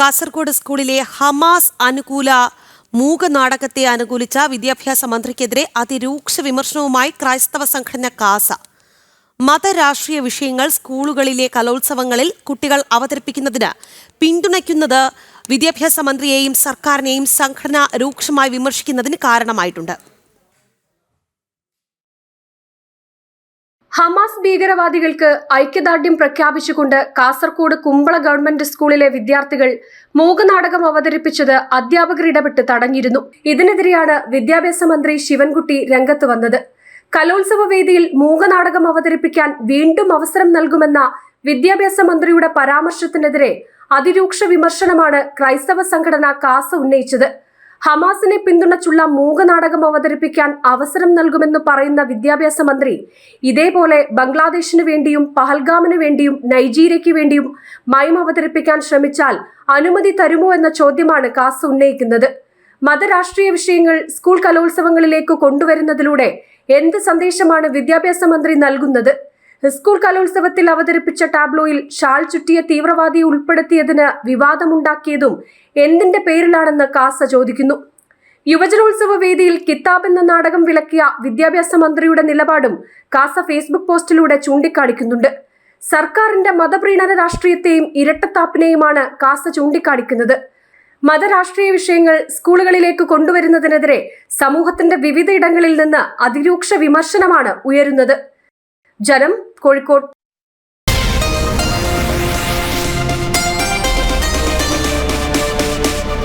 കാസർഗോഡ് സ്കൂളിലെ ഹമാസ് അനുകൂല മൂക നാടകത്തെ അനുകൂലിച്ച വിദ്യാഭ്യാസ മന്ത്രിക്കെതിരെ അതിരൂക്ഷ വിമർശനവുമായി ക്രൈസ്തവ സംഘടന കാസ. മതരാഷ്ട്രീയ വിഷയങ്ങൾ സ്കൂളുകളിലെ കലോത്സവങ്ങളിൽ കുട്ടികൾ അവതരിപ്പിക്കുന്നതിന് പിന്തുണയ്ക്കുന്നത് വിദ്യാഭ്യാസ മന്ത്രിയെയും സർക്കാരിനെയും സംഘടന രൂക്ഷമായി വിമർശിക്കുന്നതിന് കാരണമായിട്ടുണ്ട്. ഹമാസ് ഭീകരവാദികൾക്ക് ഐക്യദാർഢ്യം പ്രഖ്യാപിച്ചുകൊണ്ട് കാസർകോട് കുമ്പള ഗവൺമെന്റ് സ്കൂളിലെ വിദ്യാർത്ഥികൾ മൂകനാടകം അവതരിപ്പിച്ചത് അധ്യാപകർ ഇടപെട്ട് തടഞ്ഞിരുന്നു. ഇതിനെതിരെയാണ് വിദ്യാഭ്യാസ മന്ത്രി ശിവൻകുട്ടി രംഗത്ത് വന്നത്. കലോത്സവ വേദിയിൽ മൂകനാടകം അവതരിപ്പിക്കാൻ വീണ്ടും അവസരം നൽകുമെന്ന വിദ്യാഭ്യാസ മന്ത്രിയുടെ പരാമർശത്തിനെതിരെ അതിരൂക്ഷ വിമർശനമാണ് ക്രൈസ്തവ സംഘടന കാസ ഉന്നയിച്ചത്. ഹമാസിനെ പിന്തുണച്ചുള്ള മൂകനാടകം അവതരിപ്പിക്കാൻ അവസരം നൽകുമെന്ന് പറയുന്ന വിദ്യാഭ്യാസ മന്ത്രി ഇതേപോലെ ബംഗ്ലാദേശിനു വേണ്ടിയും പഹൽഗാമിനു വേണ്ടിയും നൈജീരിയയ്ക്ക് വേണ്ടിയും മയം അവതരിപ്പിക്കാൻ ശ്രമിച്ചാൽ അനുമതി തരുമോ എന്ന ചോദ്യമാണ് കാസ് ഉന്നയിക്കുന്നത്. മതരാഷ്ട്രീയ വിഷയങ്ങൾ സ്കൂൾ കലോത്സവങ്ങളിലേക്ക് കൊണ്ടുവരുന്നതിലൂടെ എന്ത് സന്ദേശമാണ് വിദ്യാഭ്യാസ മന്ത്രി നൽകുന്നത്? സ്കൂൾ കലോത്സവത്തിൽ അവതരിപ്പിച്ച ടാബ്ലോയിൽ ഷാൾ ചുറ്റിയ തീവ്രവാദിയെ ഉൾപ്പെടുത്തിയതിന് വിവാദമുണ്ടാക്കിയതും എന്തിന്റെ പേരിലാണെന്ന് കാസ ചോദിക്കുന്നു. യുവജനോത്സവ വേദിയിൽ കിതാബ് എന്ന നാടകം വിളക്കിയ വിദ്യാഭ്യാസ മന്ത്രിയുടെ നിലപാടും കാസ ഫേസ്ബുക്ക് പോസ്റ്റിലൂടെ ചൂണ്ടിക്കാണിക്കുന്നുണ്ട്. സർക്കാരിന്റെ മതപ്രീണന രാഷ്ട്രീയത്തെയും ഇരട്ടത്താപ്പിനെയുമാണ് കാസ ചൂണ്ടിക്കാണിക്കുന്നത്. മതരാഷ്ട്രീയ വിഷയങ്ങൾ സ്കൂളുകളിലേക്ക് കൊണ്ടുവരുന്നതിനെതിരെ സമൂഹത്തിന്റെ വിവിധ ഇടങ്ങളിൽ നിന്ന് അതിരൂക്ഷ വിമർശനമാണ് ഉയരുന്നത്. ജനം കോഴിക്കോട്